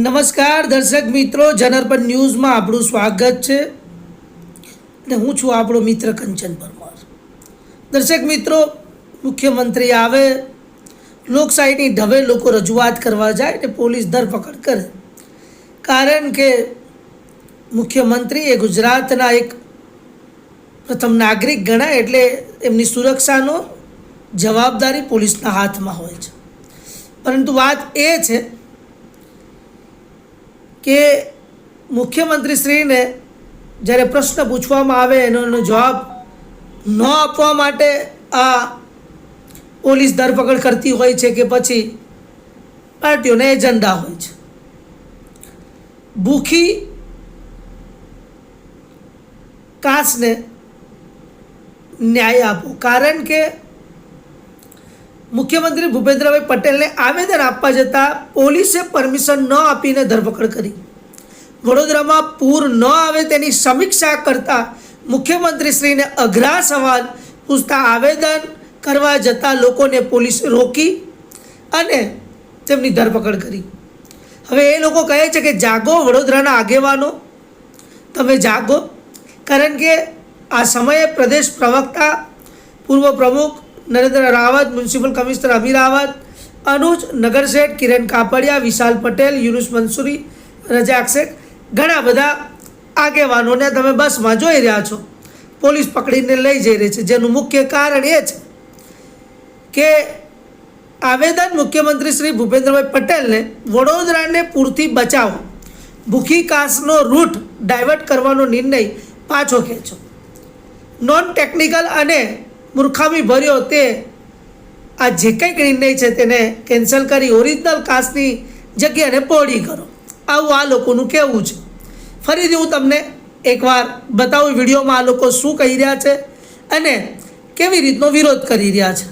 નમસ્કાર દર્શક મિત્રો જનરપન ન્યૂઝમાં આપણું સ્વાગત છે. અને હું છું આપણો મિત્ર કંચન પરમાર. દર્શક મિત્રો, મુખ્યમંત્રી આવે, લોકશાહીની ઢબે લોકો રજૂઆત કરવા જાય ને પોલીસ ધરપકડ કરે. કારણ કે મુખ્યમંત્રી એ ગુજરાતના એક પ્રથમ નાગરિક ગણાય એટલે એમની સુરક્ષાનો જવાબદારી પોલીસના હાથમાં હોય છે. પરંતુ વાત એ છે કે મુખ્યમંત્રીશ્રીને જ્યારે પ્રશ્ન પૂછવામાં આવે એનો એનો જવાબ ન આપવા માટે આ પોલીસ ધરપકડ કરતી હોય છે કે પછી પાર્ટીઓને એજન્ડા હોય છે. ભૂખી કાસને ન્યાય આપો. કારણ કે મુખ્યમંત્રી ભૂપેન્દ્રભાઈ પટેલને આવેદન આપવા જતાં પોલીસે પરમિશન ન આપીને ધરપકડ કરી. વડોદરામાં પૂર ન આવે તેની સમીક્ષા કરતા મુખ્યમંત્રીશ્રીને અઘરા સવાલ પૂછતા આવેદન કરવા જતા લોકોને પોલીસે રોકી અને તેમની ધરપકડ કરી. હવે એ લોકો કહે છે કે, જાગો વડોદરાના આગેવાનો. તમે જાગો. કારણ કે આ સમયે પ્રદેશ પ્રવક્તા, પૂર્વ પ્રમુખ નરેન્દ્ર રાવત, મ્યુનિસિપલ કમિશનર અમીર રાવત, અનુજ નગરશેઠ કિરણ કાપડિયા, વિશાલ પટેલ, યુનુસ મંસૂરી રજાક શેખ ઘણા બધા આગેવાનોને તમે બસમાં જોઈ રહ્યા છો. પોલીસ પકડીને લઈ જઈ રહી છે. જેનું મુખ્ય કારણ એ છે કે આવેદન મુખ્યમંત્રી શ્રી ભૂપેન્દ્રભાઈ પટેલને વડોદરાને પૂરથી બચાવો. ભૂખી કાસનો રૂટ ડાયવર્ટ કરવાનો નિર્ણય પાછો ખેંચો. નોન ટેકનિકલ અને મૂર્ખામી ભર્યો તે આ જે કંઈક નિર્ણય છે તેને કેન્સલ કરી ઓરિજિનલ કાસની જગ્યાને પહોળી કરો. આવું આ લોકોનું કહેવું છે. ફરીથી હું તમને એકવાર બતાવું વિડીયોમાં આ લોકો શું કહી રહ્યા છે અને કેવી રીતનો વિરોધ કરી રહ્યા છે.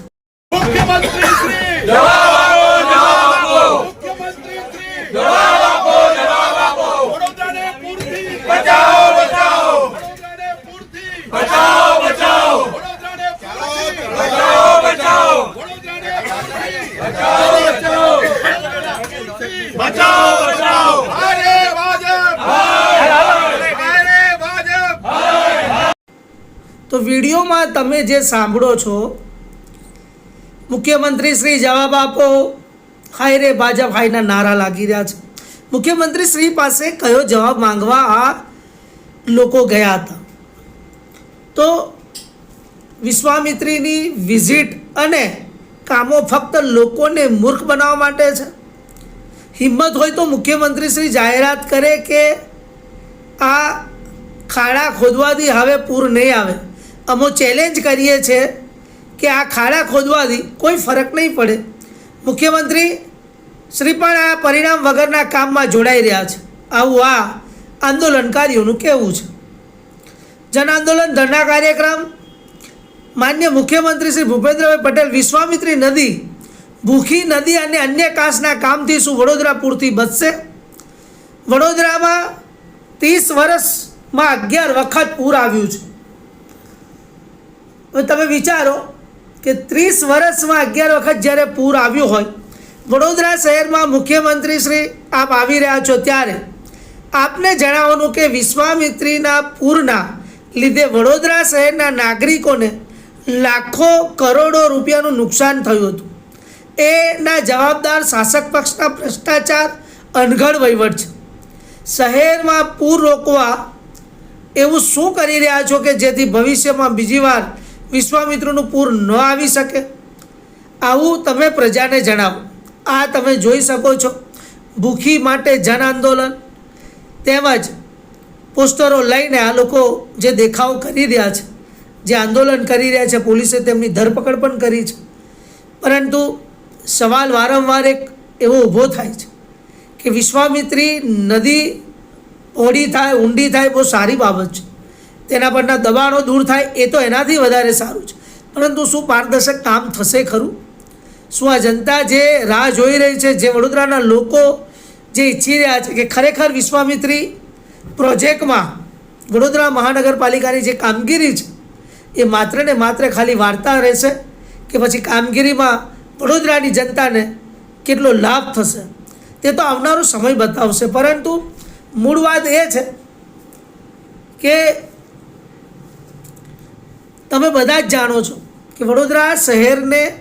મુખ્યમંત્રી શ્રી જવાબ આપો જવાબ આપો મુખ્યમંત્રી શ્રી જવાબ આપો જવાબ આપો વડોદરાને પૂરથી બચાવો બચાવો વડોદરાને પૂરથી બચાવો બચાવો વડોદરાને પૂરથી બચાવો બચાવો વડોદરાને પૂરથી બચાવો બચાવો બચાવો બચાવો અરે ભાજપ અરે ભાજપ તો વિડીયોમાં તમે જે સાંભળો છો, મુખ્યમંત્રી શ્રી જવાબ આપો, હાય રે ભાજપ, હાયના નારા લાગી રહ્યા છે. મુખ્યમંત્રી શ્રી પાસે કયો જવાબ માંગવા આ લોકો ગયા હતા? તો વિશ્વામિત્રીની વિઝિટ અને કામો ફક્ત લોકોને મૂર્ખ બનાવવા માટે છે. હિંમત હોય તો મુખ્યમંત્રી શ્રી જાહેરાત કરે કે આ ખાડા ખોદવાથી હવે પૂર નહીં આવે. અમો ચેલેન્જ કરીએ છીએ કે આ ખાડા ખોદવાથી કોઈ ફરક નહીં પડે. મુખ્યમંત્રી શ્રી પણ આ પરિણામ વગરના કામમાં જોડાઈ રહ્યા છે. આવું આ આંદોલનકારીઓનું કહેવું છે. જન આંદોલન ધરના કાર્યક્રમ માન્ય મુખ્યમંત્રી શ્રી ભૂપેન્દ્રભાઈ પટેલ વિશ્વામિત્રી નદી, ભૂખી નદી અને અન્ય કાંસના કામથી શું વડોદરા પૂરથી બચશે? વડોદરામાં ત્રીસ વર્ષમાં અગિયાર વખત પૂર આવ્યું છે. તમે વિચારો કે ત્રીસ વર્ષમાં અગિયાર વખત જ્યારે પૂર આવ્યું હોય, વડોદરા શહેરમાં મુખ્યમંત્રી શ્રી આપ આવી રહ્યા છો ત્યારે આપને જણાવવાનું કે વિશ્વામિત્રીના પૂરના લીધે વડોદરા શહેરના નાગરિકોને લાખો કરોડો રૂપિયાનું નુકસાન થયું હતું. એના જવાબદાર શાસક પક્ષના ભ્રષ્ટાચાર અનગઢ વહીવટ છે. શહેરમાં પૂર રોકવા એવું શું કરી રહ્યા છો કે જેથી ભવિષ્યમાં બીજી વાર વિશ્વામિત્રનું પૂર ન આવી શકે? આવું તમે પ્રજાને જણાવો. આ તમે જોઈ શકો છો. ભૂખી માટે જન આંદોલન, તેમજ પોસ્ટરો લઈને આ લોકો જે દેખાવ કરી રહ્યા છે, જે આંદોલન કરી રહ્યા છે, પોલીસે તેમની ધરપકડ પણ કરી છે. પરંતુ સવાલ વારંવાર એક એવો ઊભો થાય છે કે વિશ્વામિત્રી નદી પહોળી થાય, ઊંડી થાય, બહુ સારી બાબત છે. તેના પરના દબાણો દૂર થાય, એ તો એનાથી વધારે સારું છે. પરંતુ શું પારદર્શક કામ થશે ખરું? શું આ જનતા જે રાહ જોઈ રહી છે, જે વડોદરાના લોકો જે ઈચ્છી રહ્યા છે કે ખરેખર વિશ્વામિત્રી પ્રોજેક્ટમાં વડોદરા મહાનગરપાલિકાની જે કામગીરી છે, એ માત્ર ને માત્ર ખાલી વાર્તા રહેશે કે પછી કામગીરીમાં વડોદરાની જનતાને કેટલો લાભ થશે? તે તો આવનારો સમય બતાવશે. પરંતુ મૂળ વાત એ છે કે તમે બધા જ જાણો છો કે વડોદરા શહેરને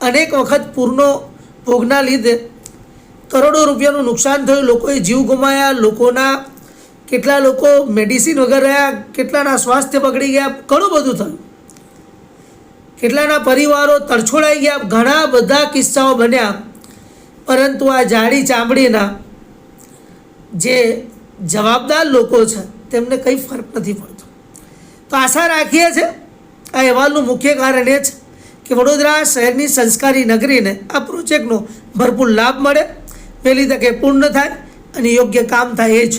અનેક વખત પૂરનો ભોગના લીધે કરોડો રૂપિયાનું નુકસાન થયું. લોકોએ જીવ ગુમાયા, લોકોના કેટલા લોકો મેડિસિન વગર રહ્યા, કેટલાના સ્વાસ્થ્ય બગડી ગયા, ઘણું બધું થયું. કેટલાના પરિવારો તરછોડાઈ ગયા, ઘણા બધા કિસ્સાઓ બન્યા. પરંતુ આ જાડી ચામડીના જે જવાબદાર લોકો છે, તેમને કંઈ ફરક નથી પડતો. તો આશા રાખીએ છીએ આ અહેવાલનું મુખ્ય કારણ એ છે કે વડોદરા શહેરની સંસ્કારી નગરીને આ પ્રોજેક્ટનો ભરપૂર લાભ મળે. વહેલી તકે પૂર્ણ થાય અને યોગ્ય કામ થાય એ જ.